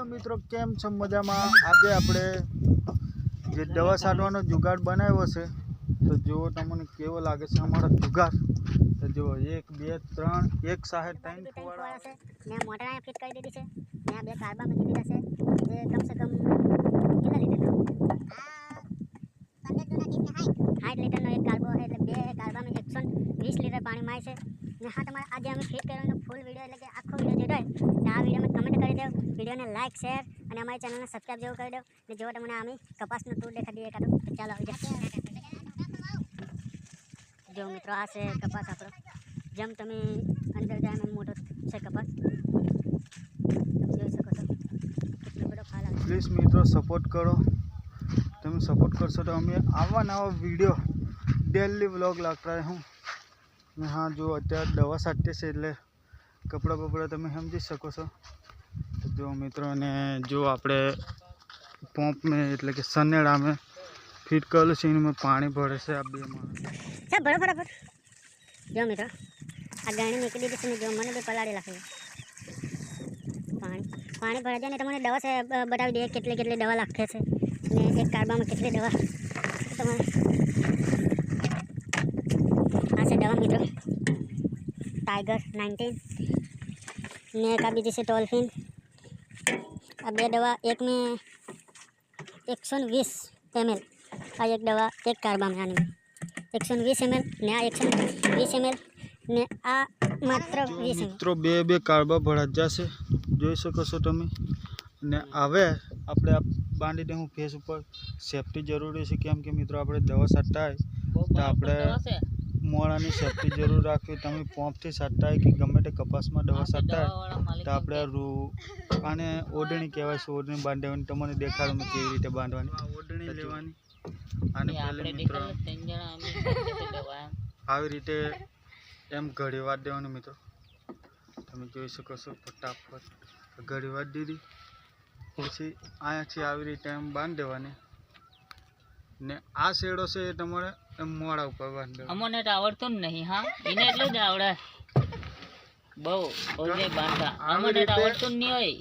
મિત્રો કેમ છો મજામાં? આજે આપણે જે દવા છાંટવાનો જુગાડ બનાવ્યો છે તો જુઓ તમને કેવો લાગે છે અમારો જુગાડ. તો જુઓ એક બે ત્રણ એક સાહેબ ત્રણ ફુવારા છે. ને મોટર ફિટ કરી દીધી છે. ને બે કાર્બા મૂકી દીધા છે. જે કમસે કમ કેટલા લીટરનો? સાઠ લીટરનો એક કાર્બો એટલે બે કાર્બામાં એકસો વીસ લીટર પાણી માય છે. ને હા, તમારે આજે અમે ફિટ કર્યો ફૂલ વીડિયો એટલે કે આખો વીડિયો જોઈ તો આ વિડીયોમાં કમેન્ટ કરી દો વિડીયોને લાઇક શેર અને અમારી ચેનલને સબસ્ક્રાઈબ જેવું કરી દો. ને જો તમને અમે કપાસનો ટૂર દેખાડીએ કાઢો તો ચાલો આવી જો મિત્રો, આ છે કપાસ આપણો. જેમ તમે અંદર જાય એમ મોટો છે કપાસ. તમે જોઈ શકો છો. કેટલો બધો ફાલ આવે. પ્લીઝ મિત્રો સપોર્ટ કરો. તમે સપોર્ટ કરશો તો અમે આવા નવા વીડિયો ડેલી વ્લોગ લાગતા રહે. હું ને હા, જો અત્યારે દવા છાંટીએ છે એટલે કપડાં બપડા તમે સમજી શકો છો. જો મિત્રો ને જો આપણે પંપ મેં એટલે કે સનેડા મેં ફિટ કરેલું છે એમાં પાણી ભરે છે આ બે માણસ. ભરો, ફટાફટ. જો મિત્રો, આ ગાણી નીકળી દીધી છે ને જો, મને બે પલાળી નાખે પાણી પાણી ભરાઈ જાય ને તમને દવા છે બતાવી દે કેટલી કેટલી દવા લાગે છે. ને એક કાર્બામાં કેટલી દવા તમારે આ છે દવા મિત્રો ટાઈગર નાઇન્ટીન ને એક આ બીજી છે ડોલ્ફિન આ બે દવા એકને મેં એકસો ને વીસ એમએલ. આ એક દવા એક કાર્બામાં આની. એકસો વીસ એમએલ ને આ એકસો વીસ એમએલ ને આ માત્ર વીસ મિત્રો બે બે કાર્બા ભરાઈ જશે જોઈ શકો છો તમે. ને હવે આપણે આ બાંધી દઉં હું ફેસ ઉપર. સેફટી જરૂરી છે. કેમ કે મિત્રો આપણે દવા છાંટતા હોય તો આપણે મોડાની સેફટી જરૂર રાખવી. તમે પંપથી છાંટતા હોય કે ગમે તે કપાસમાં દવા છાંટતા તો આપણે આ રૂ અને ઓઢણી કહેવાય છે ઓઢણી બાંધવાની? તમને દેખાડું મેં કેવી રીતે બાંધવાની? ઓઢણી લેવાની. અને પહેલે મિત્રો આવી રીતે એમ ઘડી વાત દેવાનું મિત્રો. તમે જોઈ શકો છો ફટાફટ. ઘડી વાત દીધી. પછી અહીંયાથી આવી રીતે એમ બાંધી દેવાની. ને આ શેડો છે એ તમારે મોડા ઉપર બાંધી અમને તો આવડતું જ નહીં હા? એને એટલું જ આવડે. બહુ ઓજે બાંધા. અમને તો આવડતું નહીં હોય.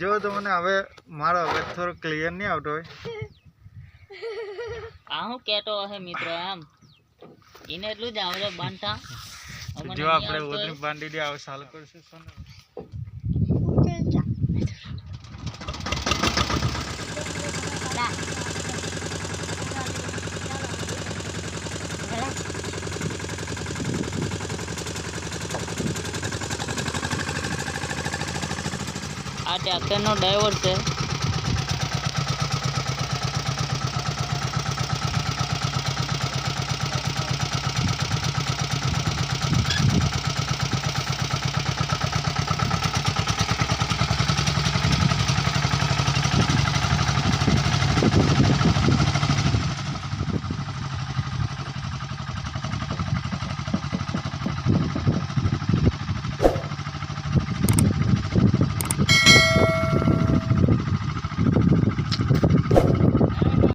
જો તમને હવે મારો હવે થોડો ક્લિયર નહીં આવતો હોય. આ હું કહેતો હે મિત્રો આમ એને એટલું જ આવડે બાંધતા. જો આપણે આવડતું બાંધી દે આવ સાલ કરશું સોને. આ ટ્રેક્ટરનો ડ્રાઈવર છે.